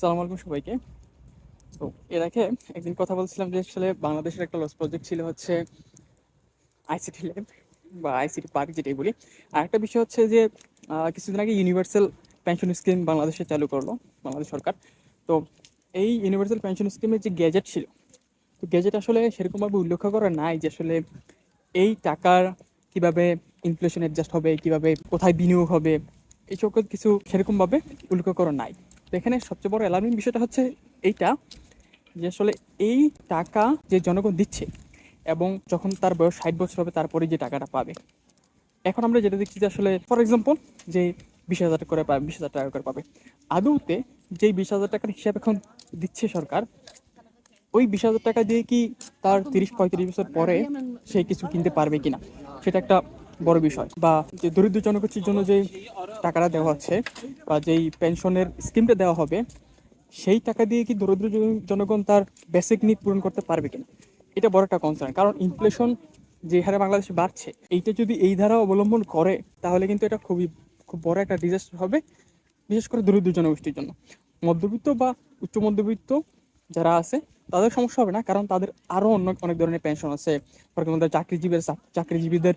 সালাম আলাইকুম সবাইকে। তো এর আগে একদিন কথা বলছিলাম যে আসলে বাংলাদেশের একটা লস প্রজেক্ট ছিল হচ্ছে আইসিটি ল্যাব বা আইসিটি পার্ক যেটাই বলি। আর একটা বিষয় হচ্ছে যে কিছুদিন আগে ইউনিভার্সাল পেনশন স্কিম বাংলাদেশে চালু করল, বাংলাদেশ সরকার। তো এই ইউনিভার্সাল পেনশন স্কিমের যে গ্যাজেট ছিল, তো গ্যাজেট আসলে সেরকমভাবে উল্লেখ করা নাই যে আসলে এই টাকার কীভাবে ইনফ্লেশন অ্যাডজাস্ট হবে, কীভাবে কোথায় বিনিয়োগ হবে, এই সকল কিছু সেরকমভাবে উল্লেখ করা নাই। এখানে সবচেয়ে বড় অ্যালার্মিং বিষয়টা হচ্ছে এইটা যে আসলে এই টাকা যে জনগণ দিচ্ছে এবং যখন তার বয়স ষাট বছর হবে, তারপরে যে টাকাটা পাবে। এখন আমরা যেটা দেখছি যে আসলে ফর এক্সাম্পল যে বিশ হাজার করে পাবে বিশ হাজার টাকা করে পাবে। আদৌতে যেই বিশ হাজার টাকার হিসাব এখন দিচ্ছে সরকার, ওই বিশ হাজার টাকা দিয়ে কি তার তিরিশ পঁয়ত্রিশ বছর পরে সে কিছু কিনতে পারবে কিনা? সেটা একটা বড় বিষয় বা যে দরিদ্র জনগোষ্ঠীর জন্য যে টাকাটা দেওয়া হচ্ছে বা যেই পেনশনের স্কিমটা দেওয়া হবে, সেই টাকা দিয়ে কি দরিদ্র জনগণ তার বেসিক নিড পূরণ করতে পারবে কিনা? এটা বড় একটা কনসার্ন কারণ ইনফ্লেশন যে হারে বাংলাদেশে বাড়ছে, এইটা যদি এই ধারা অবলম্বন করে, তাহলে কিন্তু এটা খুবই, খুব বড় একটা ডিজাস্টার হবে, বিশেষ করে দরিদ্র জনগোষ্ঠীর জন্য। মধ্যবিত্ত বা উচ্চ মধ্যবিত্ত যারা আছে, তাদের সমস্যা হবে না, কারণ তাদের আরও অন্য, অনেক ধরনের পেনশন আছে। ফর এক্সাম্পল চাকরিজীবীর চাকরিজীবীদের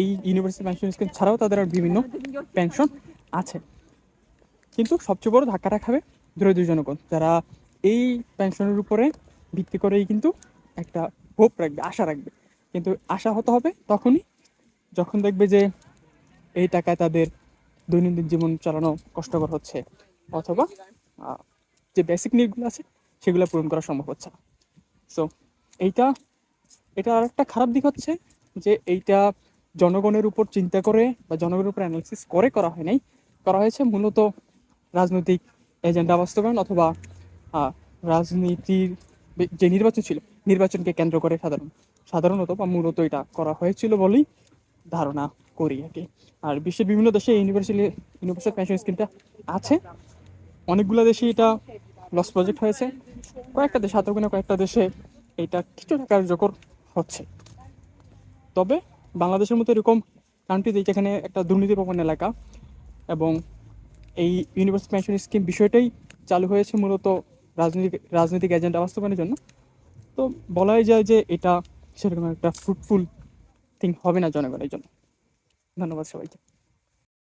এই ইউনিভার্সাল পেনশন স্কিম ছাড়াও তাদের আর বিভিন্ন পেনশন আছে। কিন্তু সবচেয়ে বড় ধাক্কাটা খাবে দরিদ্র জনগণ, যারা এই পেনশনের উপরে ভিত্তি করেই কিন্তু একটা হোপ রাখবে, আশা রাখবে। কিন্তু আশা হতে হবে তখনই যখন দেখবে যে এই টাকায় তাদের দৈনন্দিন জীবন চালানো কষ্টকর হচ্ছে অথবা যে বেসিক নিডগুলো আছে সেগুলো পূরণ করা সম্ভব হচ্ছে সো এইটা এটা আর একটা খারাপ দিক হচ্ছে যে এইটা জনগণের উপর চিন্তা করে বা জনগণের উপর অ্যানালিসিস করে করা হয় নাই। করা হয়েছে মূলত রাজনৈতিক এজেন্ডা বাস্তবায়ন অথবা রাজনীতির যে নির্বাচন ছিল, নির্বাচনকে কেন্দ্র করে সাধারণ, সাধারণত বা মূলত এটা করা হয়েছিল বলেই ধারণা করি আর কি। আর বিশ্বের বিভিন্ন দেশে ইউনিভার্সালি ইউনিভার্সাল পেনশন স্কিমটা আছে। অনেকগুলো দেশে এটা লস প্রজেক্ট হয়েছে। কয়েকটা দেশে হাতে কয়েকটা দেশে এটা কিছুটা কার্যকর হচ্ছে। তবে বাংলাদেশের মতো এরকম কান্ট্রিতে যেখানে একটা দুর্নীতি প্রবণ এলাকা এবং এই ইউনিভার্সাল পেনশন স্কিম বিষয়টাই চালু হয়েছে মূলত রাজনৈতিক রাজনৈতিক এজেন্ডা বাস্তবায়নের জন্য। তো বলাই যায় যে এটা সেরকম একটা ফ্রুটফুল থিং হবে না জনগণের জন্য। ধন্যবাদ সবাইকে।